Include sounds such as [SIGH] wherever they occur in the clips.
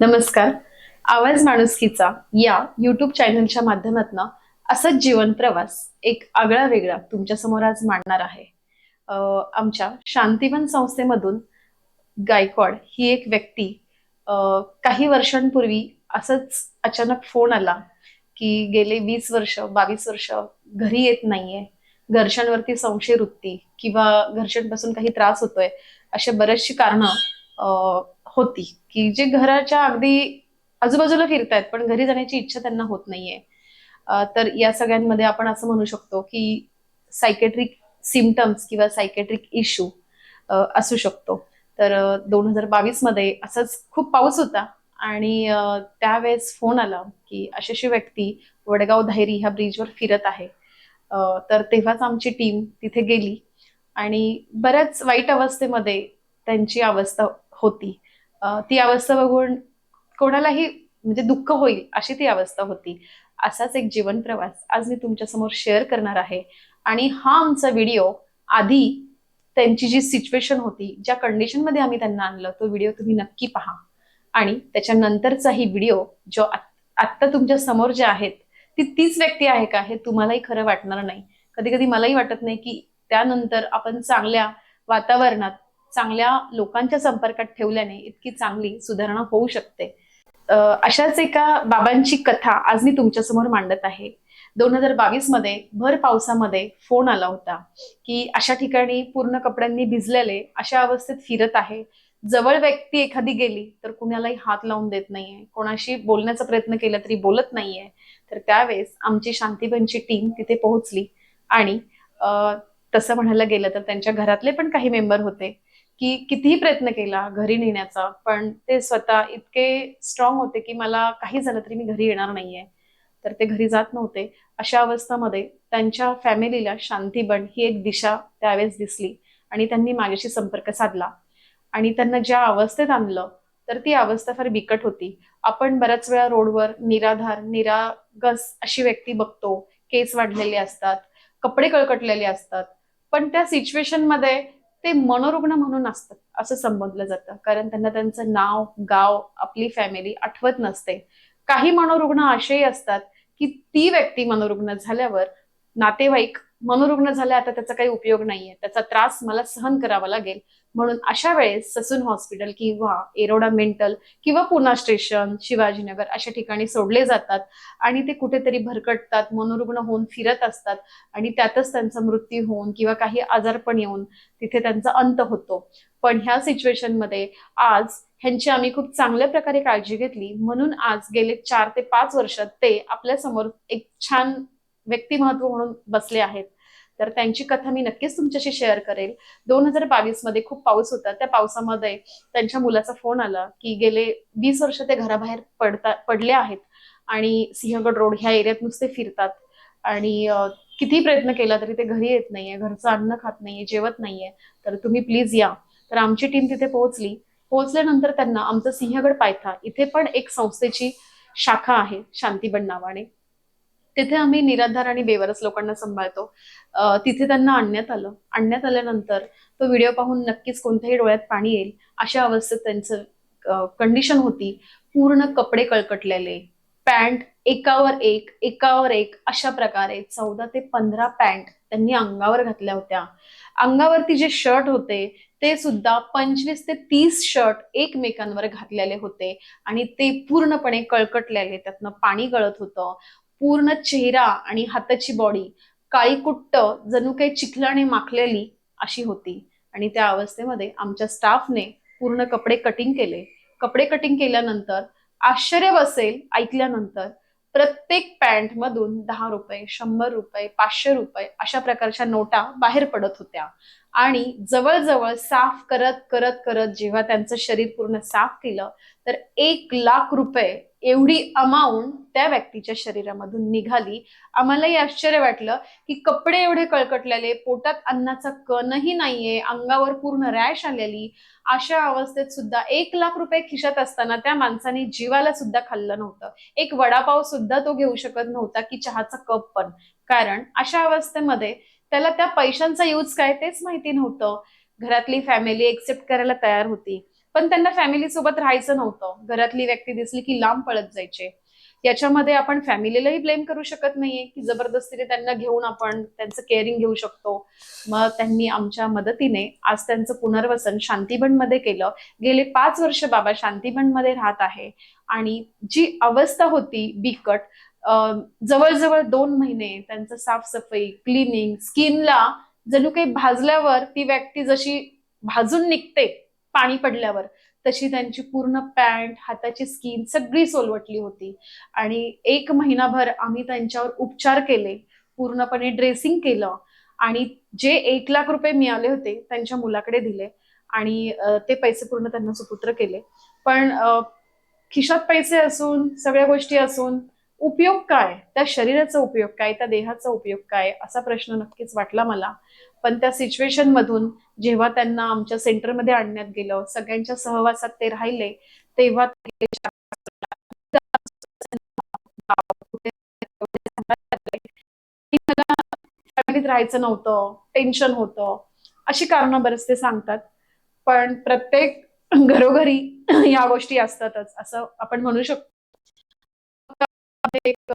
नमस्कार. आवाज माणुसकीचा या युट्यूब चॅनलच्या माध्यमातून असंच जीवन प्रवास एक आगळा वेगळा तुमच्यासमोर आज मांडणार आहे. आमच्या शांतीवन संस्थेमधून गायकवाड ही एक व्यक्ती काही वर्षांपूर्वी असंच अचानक फोन आला की गेले वीस वर्ष बावीस वर्ष घरी येत नाहीये. घरच्यांवरती संशय वृत्ती किंवा घर्षांपासून काही त्रास होतोय अशी बरेचशी कारणं होती. की जे घराच्या अगदी आजूबाजूला फिरतायत पण घरी जाण्याची इच्छा त्यांना होत नाहीये. तर या सगळ्यांमध्ये आपण असं म्हणू शकतो की सायकेट्रिक सिमटम्स किंवा सायकेट्रिक इश्यू असू शकतो. तर दोन हजार बावीसमध्ये असाच खूप पाऊस होता आणि त्यावेळेस फोन आला की अशी अशी व्यक्ती वडगाव धायरी ह्या ब्रिजवर फिरत आहे. तर तेव्हाच आमची टीम तिथे गेली आणि बऱ्याच वाईट अवस्थेमध्ये त्यांची अवस्था होती. ती अवस्था बघून कोणालाही म्हणजे दुःख होईल अशी ती अवस्था होती. असाच एक जीवन प्रवास आज मी तुमच्यासमोर शेअर करणार आहे. आणि हा आमचा व्हिडिओ आधी त्यांची जी सिच्युएशन होती ज्या कंडिशनमध्ये आम्ही त्यांना आणलं तो व्हिडिओ तुम्ही नक्की पहा. आणि त्याच्यानंतरचाही व्हिडिओ जो आत्ता तुमच्यासमोर जे आहेत ती तीच व्यक्ती आहे का हे तुम्हालाही खरं वाटणार नाही. कधी कधी मलाही वाटत नाही की त्यानंतर आपण चांगल्या वातावरणात चांगल्या लोकांच्या संपर्कात ठेवल्याने इतकी चांगली सुधारणा होऊ शकते. अशाच एका बाबांची कथा आज मी तुमच्यासमोर मांडत आहे. दोन हजार बावीसमध्ये भर पावसामध्ये फोन आला होता की अशा ठिकाणी पूर्ण कपड्यांनी भिजलेले अशा अवस्थेत फिरत आहे. जवळ व्यक्ती एखादी गेली तर कुणालाही हात लावून देत नाहीये. कोणाशी बोलण्याचा प्रयत्न केला तरी बोलत नाहीये. तर त्यावेळेस आमची शांतीबनची टीम तिथे पोहोचली आणि तसं म्हणायला गेलं तर त्यांच्या घरातले पण काही मेंबर होते. की कितीही प्रयत्न केला घरी नेण्याचा पण ते स्वतः इतके स्ट्रॉंग होते की मला काही झालं तरी मी घरी येणार नाहीये. तर ते घरी जात नव्हते. अशा अवस्थामध्ये त्यांच्या फॅमिलीला शांतीबन ही एक दिशा त्यावेळेस दिसली आणि त्यांनी माझ्याशी संपर्क साधला. आणि त्यांना ज्या अवस्थेत आणलं तर ती अवस्था फार बिकट होती. आपण बऱ्याच वेळा रोडवर निराधार निरागस अशी व्यक्ती बघतो. केस वाढलेले असतात कपडे कळकटलेले असतात. पण त्या सिच्युएशनमध्ये ते मनोरुग्ण म्हणून असतात असं संबोधलं जातं. कारण त्यांना त्यांचं नाव गाव आपली फॅमिली आठवत नसते. काही मनोरुग्ण असेही असतात की ती व्यक्ती मनोरुग्ण झाल्यावर नातेवाईक मनोरुग्ण झाले आता त्याचा काही उपयोग नाहीये. त्याचा त्रास मला सहन करावा लागेल. म्हणून अशा वेळेस ससून हॉस्पिटल किंवा एरोडा मेंटल किंवा पुणा स्टेशन शिवाजीनगर अशा ठिकाणी सोडले जातात आणि ते कुठेतरी भरकटतात मनोरुग्ण होऊन फिरत असतात आणि त्यातच त्यांचा मृत्यू होऊन किंवा काही आजारपण येऊन तिथे त्यांचा अंत होतो. पण ह्या सिच्युएशनमध्ये आज ह्यांची आम्ही खूप चांगल्या प्रकारे काळजी घेतली. म्हणून आज गेले चार ते पाच वर्षात ते आपल्यासमोर एक छान व्यक्तिमत्व म्हणून बसले आहेत. तर त्यांची कथा मी नक्कीच तुमच्याशी शेअर करेल. दोन हजार बावीसमध्ये खूप पाऊस होता. त्या पावसामध्ये त्यांच्या मुलाचा फोन आला की गेले वीस वर्ष ते घराबाहेर पडता पडले आहेत आणि सिंहगड रोड ह्या एरियात नुसते फिरतात. आणि किती प्रयत्न केला तरी ते घरी येत नाहीये घरचं अन्न खात नाहीये जेवत नाहीये. तर तुम्ही प्लीज या. तर आमची टीम तिथे पोहोचली. पोहोचल्यानंतर त्यांना आमचं सिंहगड पायथा इथे पण एक संस्थेची शाखा आहे शांतीबन नावाने. तिथे आम्ही निराधार आणि बेवारस लोकांना सांभाळतो. तिथे त्यांना आणण्यात आलं. आणण्यात आल्यानंतर तो व्हिडिओ पाहून नक्कीच कोणत्याही डोळ्यात पाणी येईल अशा अवस्थेत त्यांचं कंडिशन होती. पूर्ण कपडे कळकटलेले. पॅन्ट एकावर एक एकावर एक अशा प्रकारे चौदा ते पंधरा पॅन्ट त्यांनी अंगावर घातल्या होत्या. अंगावरती जे शर्ट होते ते सुद्धा पंचवीस ते तीस शर्ट एकमेकांवर घातलेले होते आणि ते पूर्णपणे कळकटलेले. त्यातनं पाणी गळत होतं. पूर्ण चेहरा आणि हाताची बॉडी काळी कुट्ट जणू काही चिखलाने माखलेली अशी होती. आणि त्या अवस्थेमध्ये आमच्या स्टाफने पूर्ण कपडे कटिंग केले. कपडे कटिंग केल्यानंतर आश्चर्य बसेल ऐकल्यानंतर प्रत्येक पॅन्ट मधून दहा रुपये शंभर रुपये पाचशे रुपये अशा प्रकारच्या नोटा बाहेर पडत होत्या. आणि जवळजवळ साफ करत करत करत जेव्हा त्यांचं शरीर पूर्ण साफ केलं तर एक लाख रुपये एवढी अमाऊंट त्या व्यक्तीच्या शरीरामधून निघाली. आम्हालाही आश्चर्य वाटलं की कपडे एवढे कळकटलेले पोटात अन्नाचा कणही नाहीये अंगावर पूर्ण रॅश आलेली. अशा अवस्थेत सुद्धा एक लाख रुपये खिशात असताना त्या माणसाने जीवाला सुद्धा खाल्लं नव्हतं. एक वडापाव सुद्धा तो घेऊ शकत नव्हता की चहाचा कप पण. कारण अशा अवस्थेमध्ये त्याला त्या पैशांचा यूज काय तेच माहिती नव्हतं. घरातली फॅमिली एक्सेप्ट करायला तयार होती. पण त्यांना फॅमिली सोबत राहायचं नव्हतं. घरातली व्यक्ती दिसली की लांब पळत जायचे. याच्यामध्ये आपण फॅमिलीलाही ब्लेम करू शकत नाहीये की जबरदस्तीने त्यांना घेऊन आपण त्यांचं केअरिंग घेऊ शकतो. मग त्यांनी आमच्या मदतीने आज त्यांचं पुनर्वसन शांतीबनमध्ये केलं. गेले पाच वर्ष बाबा शांतीबनमध्ये राहत आहे. आणि जी अवस्था होती बिकट जवळजवळ दोन महिने त्यांचं साफसफाई क्लिनिंग स्किनला जणू काही भाजल्यावर ती व्यक्ती जशी भाजून निघते पाणी पडल्यावर तशी त्यांची पूर्ण पॅन्ट हाताची स्किन सगळी सोलवटली होती. आणि एक महिनाभर आम्ही त्यांच्यावर उपचार केले पूर्णपणे ड्रेसिंग केलं आणि जे एक लाख रुपये मिळाले होते त्यांच्या मुलाकडे दिले आणि ते पैसे पूर्ण त्यांना सुपुत्र केले. पण खिशात पैसे असून सगळ्या गोष्टी असून उपयोग काय? त्या शरीराचा उपयोग काय? त्या देहाचा उपयोग काय? असा प्रश्न नक्कीच वाटला मला. पण त्या सिच्युएशन मधून जेव्हा त्यांना आमच्या सेंटरमध्ये आणण्यात गेलं सगळ्यांच्या सहवासात ते राहिले तेव्हा फॅमिलीत राहायचं नव्हतं टेन्शन होतं. अशी कारणं बरेच ते सांगतात. पण प्रत्येक घरोघरी या गोष्टी असतातच. असं आपण म्हणू शकतो. एक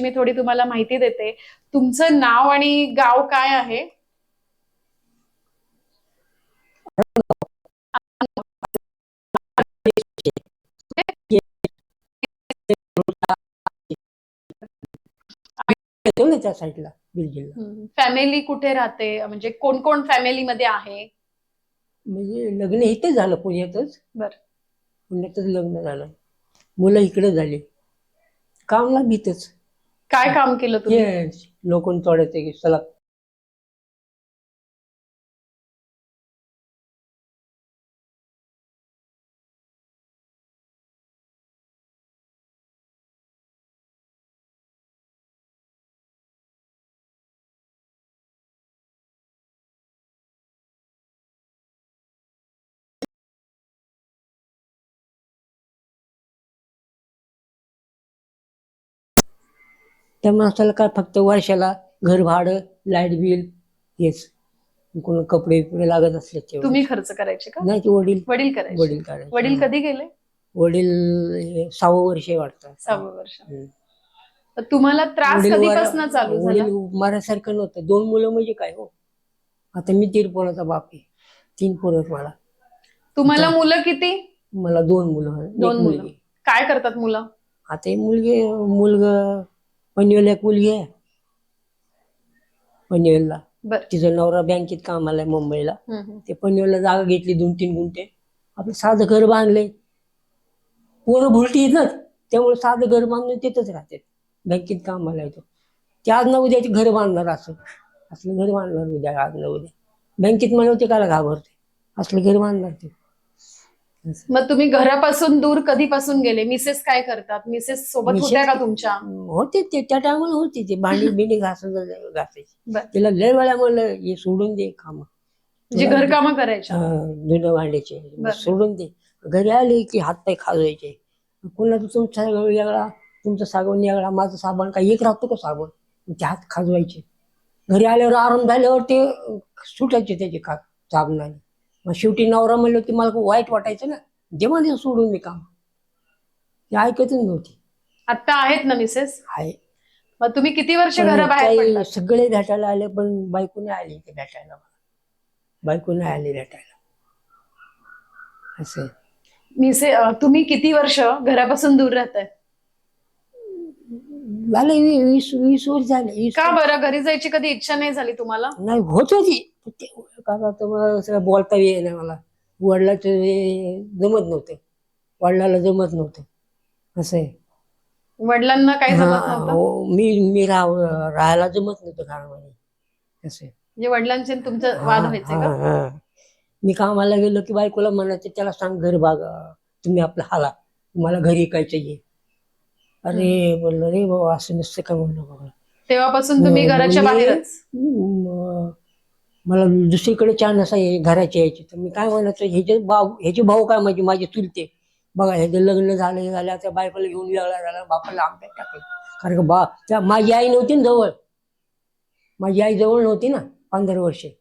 मी थोडी तुम्हाला माहिती देते. तुमचं नाव आणि गाव काय आहे? त्या साईडला फॅमिली कुठे राहते? म्हणजे कोण कोण फॅमिलीमध्ये आहे? म्हणजे लग्न इथेच झालं पुण्यातच. बरं. पुण्यातच लग्न झालं. मुलं इकडे झाली. कामला भीतच काय काम केलं तुम्ही? लोकून तोडायचे चला त्या माणसाला काय फक्त वर्षाला घर भाडं लाइट बिल हेच. कोण कपडे बिपडे लागत असले तेवढे. तुम्ही खर्च करायचे का? नाही ते वडील. वडील करायचे. वडील करायचे. वडील कधी गेले? वडील हे सहावं वर्ष वाटतं. सहावं वर्ष. हम्म. तर तुम्हाला त्रास वडील कधीपासून चालू झाला? वडील मारासारखं नव्हतं. दोन मुलं म्हणजे काय हो? आता मी तीन पोराचा बाप आहे. तीन पोरं मला. तुम्हाला मुलं किती? मला दोन मुलं. एक दोन मुलं. मुलगी. काय करतात मुलं? आता मुलगी मुलगा पनवेल एक मुलगी आहे. पनवेलला. बर. तिचा नवरा बँकेत कामाला आहे मुंबईला. ते पनवेलला जागा घेतली दोन तीन गुंठे. आपलं साधं घर बांधले पोरं भुलटी येत ना त्यामुळे साधं घर बांधून तिथंच राहतात. बँकेत कामाला येतो. ते आज ना उद्या ते घर बांधणार असं. असलं घर बांधणार उद्या आज ना उद्या. बँकेत म्हणलं ते काला घाबरते असलं घर बांधणार ते. मग तुम्ही घरापासून दूर कधीपासून गेले? मिसेस काय करतात? मिसेस सोबत मिसेस- होत्या का तुमच्या? होते ते त्या टायमाला होती. ते भांडी [LAUGHS] बिंडी घास घासायची. बर. तिला लय वेळा म्हणलं हे सोडून दे काम. म्हणजे घरकामं करायच्या. धुणं भांड्याचे. बर. सोडून दे. घरी आले की हातपाय खाजवायचे. कुणाचं तुमचा वेगळा तुमचा साबण वेगळा माझं साबण काय एक राहतो का साबण? ते हात खाजवायचे. घरी आल्यावर आराम झाल्यावर ते सुटायचे त्याचे खा साबणाने. मग शेवटी नवरा म्हणलं की मला खूप वाईट वाटायचं ना. दे म्हणजे सोडून मी काम ते ऐकतच नव्हती. आता आहेत ना मिसेस आहे. मग तुम्ही किती वर्ष काही पडलात? सगळे भेटायला आले पण बायको नाही आली ते भेटायला. बायको नाही आली भेटायला. असं. मिसे अं, तुम्ही किती वर्ष घरापासून दूर राहताय? झाले वी- वीस वीस वर्ष झाले वीस का बरं? घरी जायची कधी इच्छा नाही झाली तुम्हाला? नाही होत होती. ते कारण आता मला सगळं बोलता येई नाही मला. वडिलाचं हे जमत नव्हतं. वडिलाला जमत नव्हतं. असं आहे. वडिलांना काही जमत हा, नव्हतं? हो, मी मी राह राहायला जमत नव्हतं घरामध्ये. असं आहे. म्हणजे वडिलांचे आणि तुमचं वाद हा, व्हायचे हा, का हा. मी कामाला गेलो की बायकोला म्हणायचं त्याला सांग घर बागा तुम्ही आपला हाला. तुम्हाला घरी ऐकायचं ये. अरे बोललो रे बाबा असं नसतं का म्हणलं बाबा? तेव्हापासून तुम्ही घराच्या बाहेरच? म- मला दुसरीकडे चार नसा घराचे यायचे. तर मी काय म्हणायचं ह्याचे भाऊ ह्याचे भाऊ काय म्हणजे माझे चुलते? बघा ह्याचं लग्न झालं हे झालं त्या बायकोला घेऊन वेगळा झाला बापाला आंब्यात टाकलं. कारण का बा त्या माझी आई नव्हती ना जवळ. माझी आई जवळ नव्हती ना पंधरा वर्षे.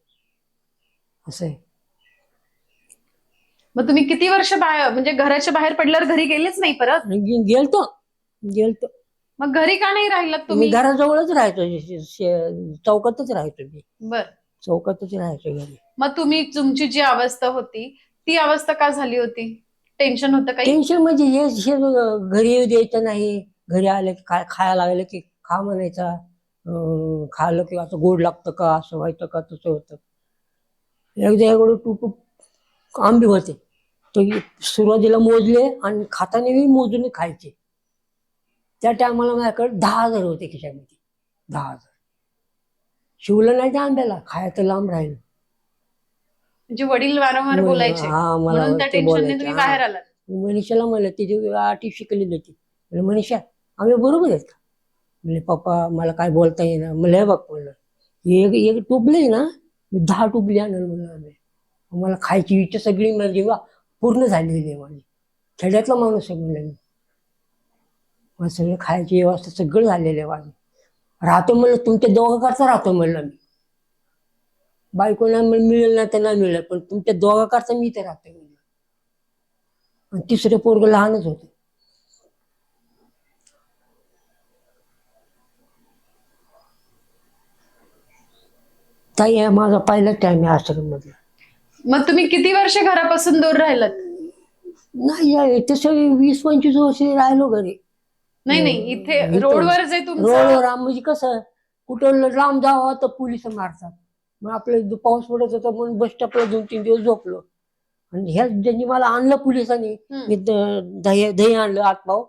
असं आहे. मग तुम्ही किती वर्ष बाहेर म्हणजे घराच्या बाहेर पडल्यावर घरी गेलेच नाही परत? गे- गेलतो गेलतो. मग घरी का नाही राहिलात मी तुम्ही? घराजवळच राहायचो शे- शे- चौकातच राहायचो मी. बर. चौकातच राहायचो घरी. मग तुम्ही तुमची जी अवस्था होती ती अवस्था का झाली होती? टेन्शन होतं काही? टेन्शन म्हणजे हे हे घरी येऊ द्यायचं नाही. घरी आलं की काय खायला लागलं की खा म्हणायचा. अं, खाल्लं की असं गोड लागतं का? असं व्हायचं का? तसं होतं. एकदा एवढं टूप आंबे होते. तो सुरुवातीला मोजले आणि खाताना मी मोजून खायचे. त्या टायमाला माझ्याकडे दहा हजार होते खिशामध्ये. दहा हजार. शिवलं नाही त्या आंब्याला. खायचं लांब राहिलं. म्हणजे वडील वारंवार बोलायचे. हा मला म्हणून त्या ते टेन्शनने बोलायचे. तुम्ही हा. बाहेर आलात. मनीषाला म्हणलं तिची आटी शिकलेली होती. म्हणलं मनीषा आम्ही बरोबर आहेत का? म्हणले पप्पा मला काय बोलता येईना. मला हे बघ म्हणलं एक एक टुबले ना मी दहा टुबली आणलं म्हणलं आम्ही. मला खायची इच्छा सगळी म्हणजे वा पूर्ण झालेली आहे माझी खेड्यातला माणूस आहे म्हणलं मी. मला सगळं खायची व्यवस्था सगळं झालेलं आहे माझं. राहतो म्हणलं तुमच्या दोघाकडचा राहतो म्हणलं मी. बायको नाही म्हणलं मिळेल ना तर नाही मिळेल पण तुमच्या दोघाकडचा मी इथे राहतो म्हणलं. आणि तिसरं पोरग लहानच होतं. ताई हा माझा पहिला टाइम आहे आश्रम मधला मग तुम्ही किती वर्ष घरापासून दूर राहिलात? नाही आहे, तसं वीस पंचवीस वर्ष राहिलो घरी. नाही नाही इथे इथं. रोडवर जे तुमचं. रोडवर आम- म्हणजे कसं कुठं लांब जावं तर पोलीस मारतात. मग आपलं दु- पाऊस पडत होता म्हणून बस स्टॉपला दोन तीन दिवस झोपलो. आणि ह्या ज्यांनी मला आणलं पोलिसांनी हम्म. मी द- दही दही आणलं आठ पाव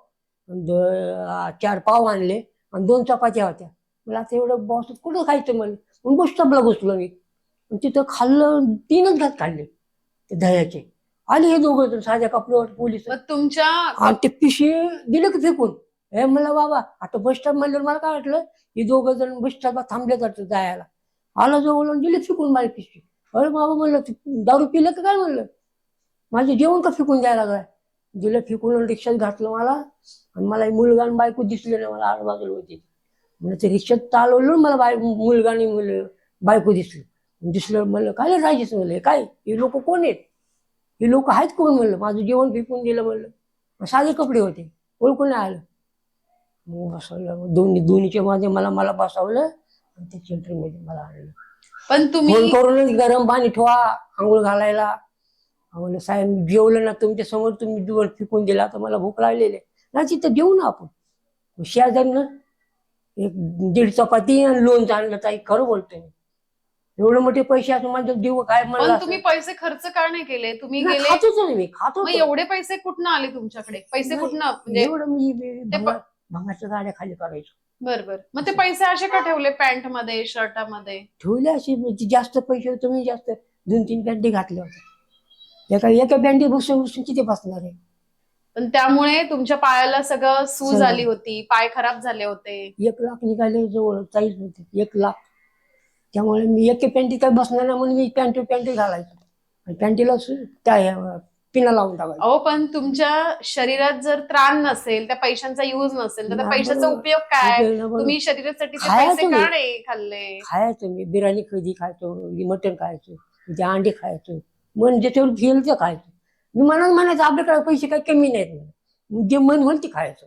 आणि द- चार पाव आणले आणि दोन चपात्या होत्या. मला आता एवढं बॉस कुठं खायचं मला म्हणून बस स्टॉपला बसलो मी. आणि तिथं खाल्लं तीनच घात काढले ते दह्याचे. आले हे दोघं जण साध्या कपड्यावर पोलीस. मग तुमच्या आणि ते पिशे दिले की फेकून? हे म्हणलं बाबा आता बस स्टॉप म्हणल्यावर मला काय वाटलं? हे दोघं जण बस स्टॉपला थांबले जातं जायला. आला जवळ आणि दिले फेकून माझी पिशवी अरे बाबा म्हणलं दारू पिलं का काय म्हणलं? माझं जेवण का फिकून द्यायला लागलाय? दिलं फिकून रिक्षात घातलं मला. आणि मला मुलगा आणि बायको दिसले नाही मला आजूबाजूला होती. म्हणजे ते रिक्षात चालवलं मला बाय मुलगा आणि मुल बायको दिसली. दिसलं म्हणलं काय राहायचं म्हणलं हे काय? हे लोक कोण आहेत? हे लोक आहेत कोण? म्हणलं माझं जेवण फिकून दिलं म्हणलं. साधे कपडे होते. ओळखून नाही आलं? मग बसवलं. दोन्ही दोन्हीच्या मध्ये मला मला बसवलं आणि त्या सेंटरमध्ये मला आणलं. पण फोन तुम्ही करूनच गरम पाणी ठेवा आंघोळ घालायला. म्हणलं साहेब मी जेवलं ना तुमच्यासमोर तुम्ही दिवस फिकून दिला तर मला भूक लागलेली आहे. ना तिथं जेवू ना आपण. शेजारनं एक दीड चपाती आणि लोणचं आणलं ताई खरं बोलतोय मी. एवढे मोठे पैसे असं माझं देऊ काय पण म्हणलं तुम्ही पैसे खर्च का नाही केले? तुम्ही नाही, गेले खातोच ना मी खातो मग एवढे पैसे कुठनं आले तुमच्याकडे? पैसे नाही, कुठनं? म्हणजे एवढं मी ते भंगाच्या गाड्या खाली करायचो. बर बर मग ते पैसे असे का ठेवले पॅन्टमध्ये शर्टामध्ये? ठेवले असे म्हणजे जास्त पैसे होते मी जास्त दोन तीन बँडी घातल्या होत्या. एका एका बँडी बसून बसून किती बसणार आहे? पण त्यामुळे तुमच्या पायाला सगळं सूज सगळं. आली होती पाय खराब झाले होते. एक लाख निघाले जवळ चाळीस होते. एक लाख. त्यामुळे मी एक पॅन्टी काय बसणार नाही म्हणून मी पॅन्ट पॅन्टी घालायचो. आणि पॅन्टीला सु- त्या पिना लावून टाकायचं. अहो पण तुमच्या शरीरात जर त्राण नसेल त्या पैशांचा युज नसेल तर त्या नाही, पैशाचा बरोबर. उपयोग काय? बरोबर. तुम्ही शरीरासाठी ते खायचं पैसे का नाही. नाही खाल्ले? खायचो मी बिर्याणी कधी खायचो मटण खायचो ते अंडे खायचो मन ज्याच्यावर घेईल ते खायचो. मी मनात म्हणायचं आपल्याकडे पैसे काही कमी नाहीत जे मन होईल ते खायचं.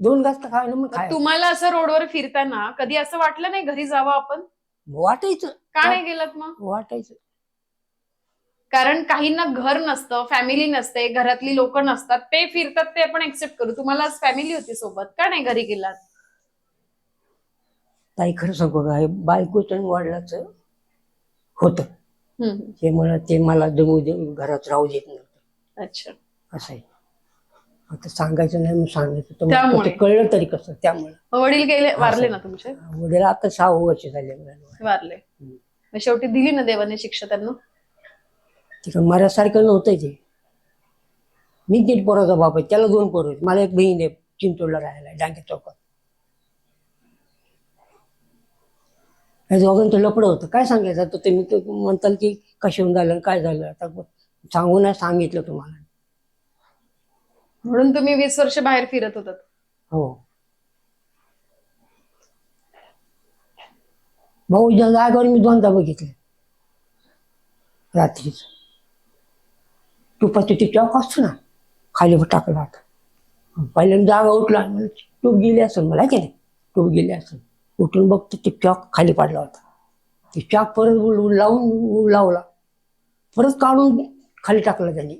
दोन घास तर खायला मग खायचं. तुम्हाला असं रोडवर फिरताना कधी असं वाटलं नाही घरी जावं आपण? वाटायचं. का नाही गेलात मग? वाटायचं. कारण काहींना घर नसतं फॅमिली नसते घरातली लोक नसतात ते फिरतात ते आपण एक्सेप्ट करू. तुम्हाला फॅमिली होती सोबत का नाही घरी गेलात? ताई खरं सांगू का हे बायकोचं आणि वडिलाचं होतं. हम्म. ते मला ते मला जमू दे घरात राहू देत नव्हतं. अच्छा. असं आहे. आता सांगायचं नाही मग सांगायचं तर मग त्यामुळे. ते कळलं तरी कसं त्यामुळे. मग वडील गेले वारले ना तुमचे? वडील आता सहा वर्ष झाले. मला वारले मग शेवटी दिली ना देवाने शिक्षा त्यांना? तिकडं मऱ्यासारखं नव्हतं ते. मी तीन पोराचा बाप आहे त्याला दोन पोरं आहेत. मला एक बहीण आहे चिंचोडला राहायला डांगे चौकात. या दोघांचं लपडं होतं. काय सांगायचं? आता तुम्ही तर म्हणताल की कशाहून झालं काय झालं? आता सांगू नाही सांगितलं तुम्हाला. म्हणून तुम्ही वीस वर्ष बाहेर फिरत होतात. हो. भाऊच्या जागेवर मी दोनदा बघितले. रात्रीच. तुपाचं ते चॉक असतो ना खाली टाकला होता पहिल्यांदा जागा उठला मला टूप गेली असेल मला की नाही? टूप गेली असेल. उठून बघतो ते चॉक खाली पडला होता. ते चॉक परत लावून लावला. परत काढून खाली टाकला त्यांनी.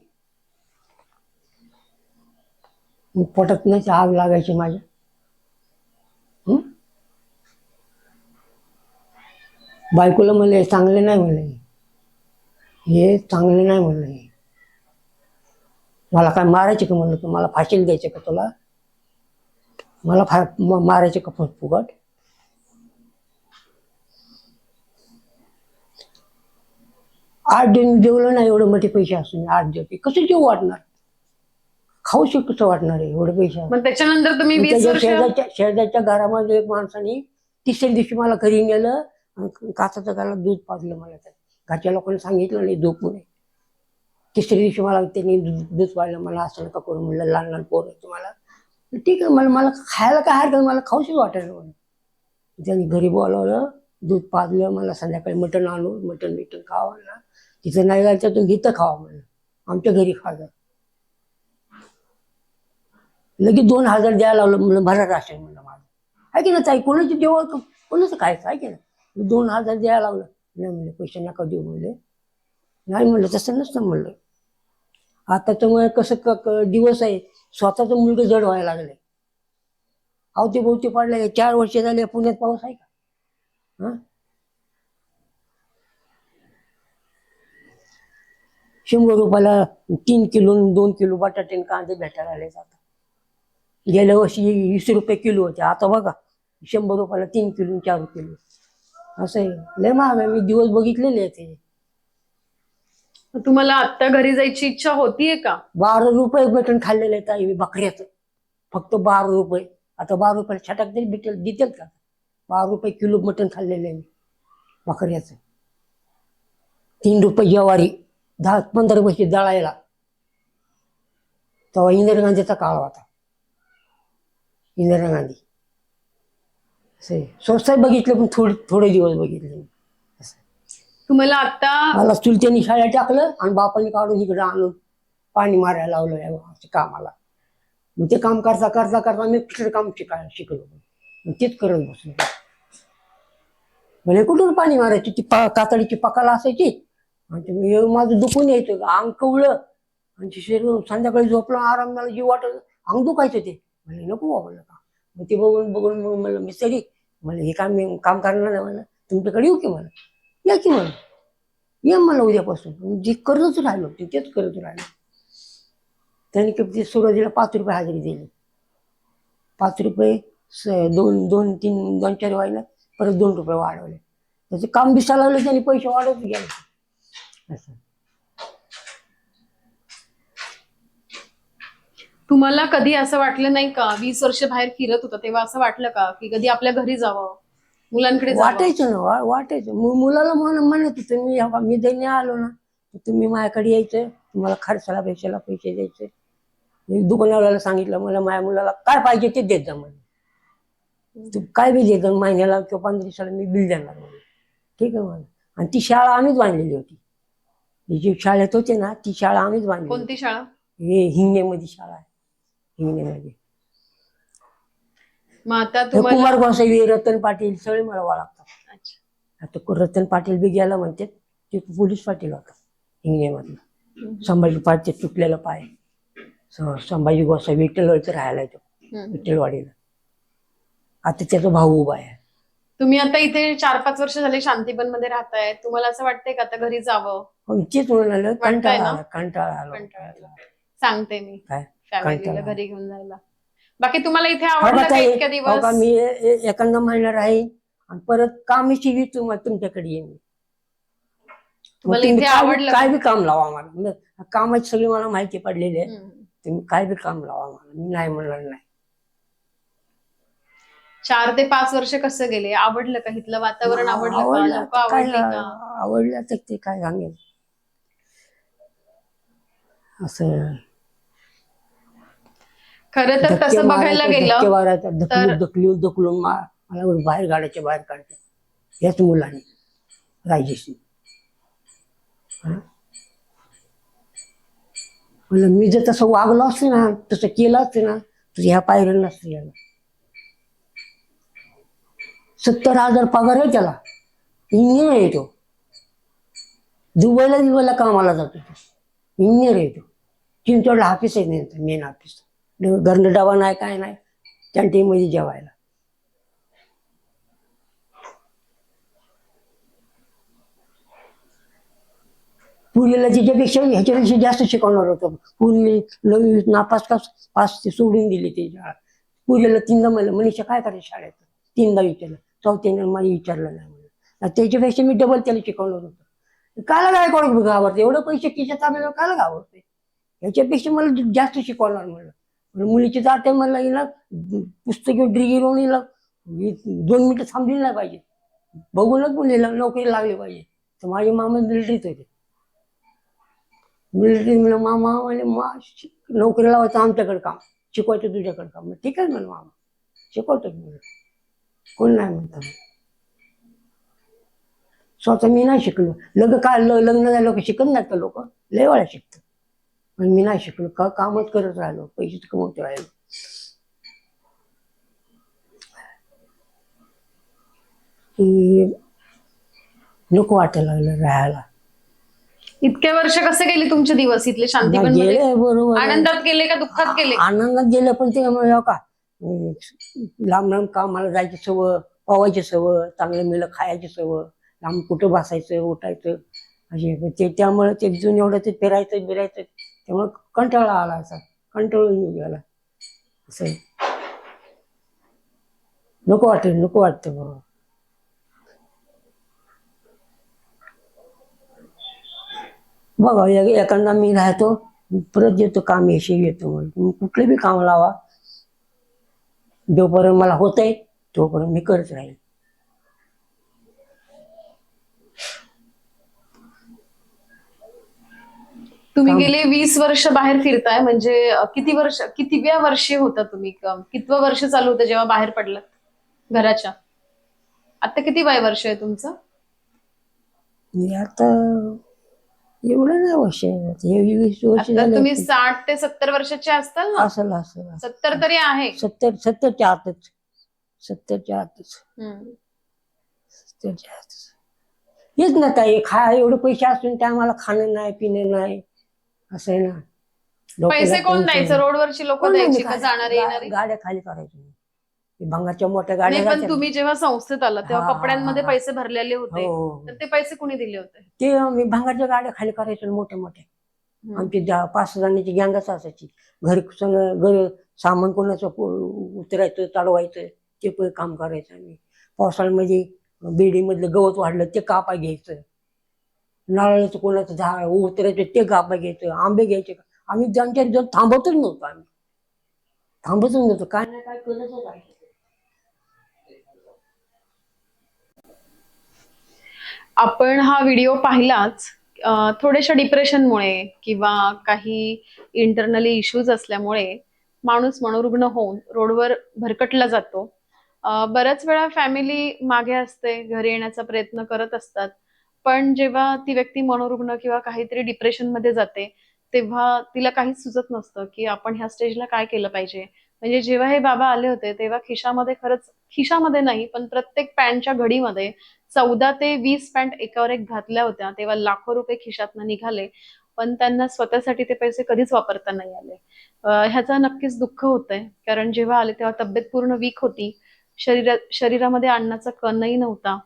मग पटत नाही आग लागायची माझ्या. बायकोला म्हणले चांगले नाही म्हणले. हे चांगले नाही म्हणले. मला काय मारायचे का म्हणलं तू मला फाशील द्यायचे का तुला? मला फा मारायचे का फुकट? आठ दिवस जेवलं नाही एवढे मोठे पैसे असून आठ दिवस. कसं जेव वाटणार? खाऊ शक कसं वाटणार आहे एवढे पैसे. त्याच्यानंतर तुम्ही शेजारच्या शेजारच्या घरामध्ये एक माणसाने तिसऱ्या दिवशी मला घरी नेलं आणि काचाच्या घराला दूध पाजलं मला. त्या घरच्या लोकांनी सांगितलं नाही झोपू नये. तिसऱ्या दिवशी मला त्यांनी दूध दूध मला असं नका करू म्हणलं लहान लहान पोर तुम्हाला. ठीक आहे मला मला खायला काय हरकत मला खाऊशी वाटायला म्हणून त्यांनी घरी बोलावलं दूध पाजलं मला संध्याकाळी मटण आणून मटण बिटण खावं म्हणलं. तिथं नाही जायचं तर घेतं खावा म्हणलं. आमच्या घरी खाजा लगेच दोन हजार द्यायला लावलं म्हणलं भरा राशन म्हणलं माझं. आहे की ना ताई? कोणाचं जेवण कोणाचं खायचं आहे की ना दोन हजार द्यायला लावलं. नाही म्हणले पैसे नका देऊ म्हणले. नाही म्हणलं तसं नसतं म्हणलं. आता त्यामुळे कसं क दिवस आहे. स्वतःचं मुलगा जड व्हायला लागले अवतीभोवती पडले चार वर्ष झाले पुण्यात पाऊस आहे का? हा? शंभर रुपयाला तीन किलो दोन किलो बटाटे कांदे भेटायला आले आता गेल्या वर्षी वीस रुपये किलो होते. आता बघा शंभर रुपयाला तीन किलो चार किलो. असं आहे. लय महाग आहे. मी दिवस बघितलेले आहे ते. तुम्हाला आत्ता घरी जायची इच्छा होतीये का? बारा रुपये भेटून खाल्लेलं आहे ताई बकऱ्याचं. फक्त बारा रुपये. आता बारा रुपये छटाक तरी भेटेल देतील का? बारा रुपये किलो मटण खाल्लेलं आहे मी बकऱ्याचं. तीन रुपये ज्वारी दहा पंधरा पैसे दळायला. तेव्हा इंदिरा गांधीचा काळ होता. इंदिरा गांधी. असं स्वस्त बघितलं पण थोडे थोडे दिवस बघितले मी. तुम्हाला आता मला चुलत्यानी शाळेत टाकलं आणि बापाने काढून इकडे आणून पाणी मारायला लावलं या कामाला. मग ते काम करता करता करता मी कुठलं काम शिकायला शिकलो. मग तेच करत बसलो. म्हणजे कुठून पाणी मारायची? ती पा कातडीची पकाला असायची. आणि ते माझं दुखून यायचं. अंग कवळं. आणि ते शरीर संध्याकाळी झोपलं आराम मला जीव वाटत अंग दुखायचं ते. म्हणजे नको बाबा का मग ते बघून बघून मग म्हणलं मिस्त्री म्हणलं हे काम काम करणार नाही म्हणलं. तुमच्याकडे येऊ की मला या की म्हणलं ये मला उद्यापासून. जे करतच राहिलो ते तेच करत राहिलो. त्यांनी किती सुरुवातीला पाच रुपये हजेरी दिली. पाच रुपये दोन दोन तीन दोन चार व्हायला परत दोन रुपये वाढवले. त्याचं काम दिसायला लागलं त्यांनी पैसे वाढवत गेले असं. तुम्हाला कधी असं वाटलं नाही का? वीस वर्ष बाहेर फिरत होता तेव्हा असं वाटलं का? की कधी आपल्या घरी जावं? मुलांकडे जावं. वाटायचं ना वा- वाटायचं. मु- मुलाला म्हण म्हणत होतं मी हा- मी नाही आलो ना. तर तुम्ही माझ्याकडे यायचं तुम्हाला खर्चाला पैशाला पैसे द्यायचे. मी दुकानवाल्याला सांगितलं मला माझ्या मुलाला काय पाहिजे ते देत जा म्हणे. तू काय बी देत जा महिन्याला किंवा पंधरा दिवसाला मी बिल देणार म्हणे. ठीक आहे मला आणि ती शाळा आम्हीच बांधलेली होती. ही जी शाळेत होते ना ती शाळा आम्हीच बांधली कोणती शाळा? हे हिंगणेमध्ये शाळा आहे. हिंगणेमध्ये मग आता हे तुम्हाला कुमार गोसावी रतन पाटील सगळे मला ओळखतात. अच्छा. आता को- रतन पाटील बी गेला म्हणते ते पोलीस पाटील होता हिंगण्यामधला संभाजी पाटील तुटलेला पाय. स- संभाजी गोसावी विठ्ठलवाडीत राहायला येतो हम्म. विठ्ठलवाडीला. आता त्याचा भाऊ उभा आहे. तुम्ही आता इथे चार पाच वर्ष झाले शांतीबनमध्ये राहताय. तुम्हाला असं वाटतंय का आता घरी जावं? पण तेच म्हणाल वाटतंय कंटाळा ना? आला कंटाळा आला. कंटाळा आला. सांगते मी. काय? फॅमिलीला कंटाळा. घरी घेऊन जायला. बाकी तुम्हाला इथे हो आवडलं हो दिवस? मी एखादा महिना आणि परत कामाची बी तुम्हा तुमच्याकडे येईन. तुम्हाला तुम्ही इथे काय बी- आवडलं काय? बी काम लावा मला. कामाची सगळी मला माहिती पडलेली आहे. तुम्ही काय बी काम लावा मला. मी नाही म्हणणार नाही. चार ते पाच वर्ष कसं गेले? आवडलं का? इथलं वातावरण आवडलं का? आवडलं तर ते काय सांगेल? असं खरं तर धक्के तसं बघायला मारायचे, धक्के गेलं मारायचे, तर- ढकलून ढकलून मा- मला बाहेर गाड्याच्या बाहेर काढते याच मुलाने राजेशी हं? म्हणलं मी जर तसं वागलो असतं ना तसं केलं असतं ना तर ह्या पायऱ्या नसतं याला. सत्तर हजार पगार आहे त्याला. इंजिनियर आहे तो. दुबईला दुबईला कामाला जातो तो. इंजिनियर आहे तो. चिंचवडला ऑफिस आहे त्यांचं मेन ऑफिस घरनं डबा नाही काय नाही. कॅन्टीनमध्ये जेवायला. पुरीला तिच्यापेक्षा ह्याच्यापेक्षा जास्त शिकवणार होतं. पुरीने नवी नापास का पास ते सोडून दिली ती शाळा. पुरीला तीनदा म्हणलं मनीषा काय करायचं शाळेत? तीनदा विचारलं. चौथ्यांदा मला विचारलं नाही म्हणलं. त्याच्यापेक्षा मी डबल त्याला शिकवणार होतं. काला काय करू घाबरते? एवढं पैसे खिशात आम्हाला काला घाबरते ह्याच्यापेक्षा मला जास्त शिकवणार म्हणलं. मुलीची जाते म्हणलं हिला पुस्तके डिग्री होऊन हिला दोन मिनिटं थांबली नाही पाहिजे. बघूनच मुलीला नोकरी लागली पाहिजे. तर माझे मामा मिलिटरीत होते. मिलिटरी म्हणलं मामा म्हणजे मा नोकरी लावायचं आमच्याकडे काम. शिकवायचं तुझ्याकडे काम. ठीक आहे म्हणलं मामा. शिकवतो म्हणलं कोण नाही म्हणता स्वतः मी नाही शिकलो. लग्न काय लग्न झालं लोक शिकत नाही का लोक? लय वेळा शिकतात. पण मी नाही शिकलो का कामच करत राहिलो पैसेच कमवत राहिलो. की नको वाटायला लागलं राहायला. इतके वर्ष कसे गेले तुमचे दिवस? इथले शांतीवनमध्ये गेले बरोबर. आहे. आनंदात गेले का दुःखात गेले? आनंदात गेलं पण ते म्हणजे का अं, लांब लांब कामाला जायची सवय पवायची सवय चांगलं मिळलं खायची सवय लांब कुठं बसायचं उठायचं. असे पण ते त्यामुळे ते जुन एवढं ते फिरायचं बिरायचं. त्यामुळे कंटाळा आला असा. कंटाळून येऊ गेला. असं. नको वाटत नको वाटतं बरोबर बघा एखादा मी राहतो परत येतो काम येशी येतो म्हणून. मग कुठले बी काम लावा. जोपर्यंत मला होतंय तोपर्यंत मी करत राहील. तुम्ही गेले वीस वर्ष बाहेर फिरताय म्हणजे किती वर्ष कितीव्या वर्षी होता तुम्ही? कितवं वर्ष चालू होतं जेव्हा बाहेर पडलात घराच्या? आता किती वय वर्ष आहे तुमचं? आता एवढं नाही वर्ष आहे. वीस वर्ष तुम्ही साठ ते सत्तर वर्षाचे असताल ना? असं असं सत्तर तरी आहे. सत्तर सत्तरच्या आतच. सत्तरच्या आतच. सत्तरच्या आतच. हेच ना ताई खा एवढे पैसे असून त्या आम्हाला खाणं नाही पिणं नाही. असं आहे ना. पैसे कोण tension द्यायचं. रोडवरची लोक कोण नाही द्यायची का गाड्या- जाणारे गा- येणारे? गाड्या खाली करायची. भंगाच्या मोठ्या गाड्या नाही पण. तुम्ही जेव्हा संस्थेत आला तेव्हा हा, कपड्यांमध्ये हा. पैसे भरलेले होते. हो. तर ते पैसे कुणी दिले होते? ते मी भांगाच्या गाड्या खाली करायचो मोठ्या मोठ्या. आमची पाच जणांची गँगच असायची. घरी सगळं घर सामान कोणाचं उतरायचं चढवायचं ते पण काम करायचं आम्ही. पावसाळ्यामध्ये बिल्डिंगमधलं गवत वाढलं ते कापा घ्यायचं. नारळाचं कोणाचं झाड उतरायचं ते गाबा घ्यायचं आंबे घ्यायचे आम्ही आमच्या जर थांबतच नव्हतो आम्ही. थांबतच नव्हतो. काय ना काय करतच आपण हा व्हिडिओ पाहिलाच थोड्याशा डिप्रेशनमुळे किंवा काही इंटरनली इश्यूज असल्यामुळे माणूस मनोरुग्ण होऊन रोडवर भरकटला जातो. बऱ्याच वेळा फॅमिली मागे असते घरी येण्याचा प्रयत्न करत असतात. पण जेव्हा ती व्यक्ती मनोरुग्ण किंवा काहीतरी डिप्रेशनमध्ये जाते तेव्हा तिला काहीच सुचत नसतं की आपण ह्या स्टेजला काय केलं पाहिजे. म्हणजे जेव्हा हे बाबा आले होते तेव्हा खिशामध्ये खरंच खिशामध्ये नाही पण प्रत्येक पॅन्टच्या घडीमध्ये चौदा ते वीस पॅन्ट एकावर एक घातल्या होत्या तेव्हा लाखो रुपये खिशातनं निघाले पण त्यांना स्वतःसाठी ते पैसे कधीच वापरता नाही आले. ह्याचा ह्याचं नक्कीच दुःख होतंय कारण जेव्हा आले तेव्हा तब्येत पूर्ण वीक होती. शरीरा शरीरामध्ये अन्नाचा कणही नव्हता.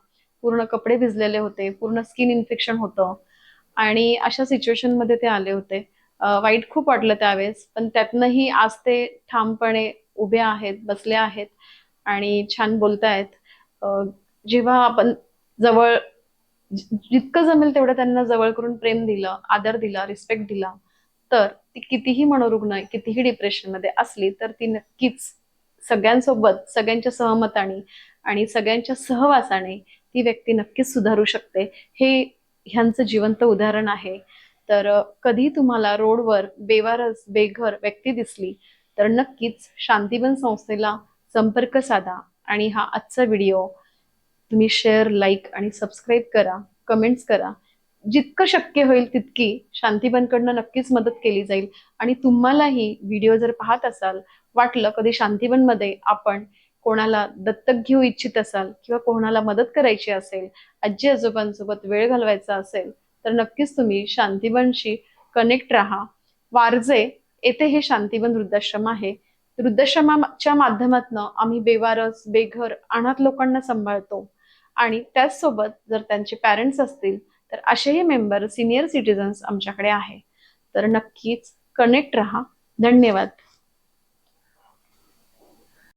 पूर्ण कपडे भिजलेले होते पूर्ण स्किन इन्फेक्शन होतं. आणि अशा सिच्युएशनमध्ये ते आले होते. वाईट खूप वाटलं त्यावेळेस पण त्यातनंही आज ते ठामपणे उभे आहेत बसले आहेत आणि छान बोलतायत. जेव्हा आपण जवळ जितकं जमेल तेवढं त्यांना जवळ करून प्रेम दिलं आदर दिला रिस्पेक्ट दिला. तर ती कितीही मनोरुग्ण कितीही डिप्रेशनमध्ये असली तर ती नक्कीच सगळ्यांसोबत सगळ्यांच्या सहमताने आणि सगळ्यांच्या सहवासाने ती व्यक्ती नक्कीच सुधारू शकते. हे ह्यांचं जिवंत उदाहरण आहे. तर कधी तुम्हाला रोडवर बेवारस बेघर व्यक्ती दिसली तर नक्कीच शांतीवन संस्थेला संपर्क साधा आणि हा आजचा व्हिडिओ तुम्ही शेअर लाईक आणि सबस्क्राईब करा कमेंट्स करा. जितकं शक्य होईल तितकी शांतीबनकडनं नक्कीच मदत केली जाईल. आणि तुम्हालाही व्हिडिओ जर पाहत असाल वाटलं कधी शांतीवनमध्ये आपण कोणाला दत्तक घेऊ इच्छित असाल किंवा कोणाला मदत करायची असेल आजी आजोबांसोबत वेळ घालवायचा असेल तर नक्कीच तुम्ही शांतीबनशी कनेक्ट राहा. वारजे येथे हे शांतीवन वृद्धाश्रम आहे. वृद्धाश्रमाच्या माध्यमातून आम्ही बेवारस बेघर अनाथ लोकांना सांभाळतो. आणि त्याचसोबत जर त्यांचे पॅरेंट्स असतील तर असेही मेंबर सिनियर सिटीजन्स आमच्याकडे आहे. तर नक्कीच कनेक्ट राहा. धन्यवाद.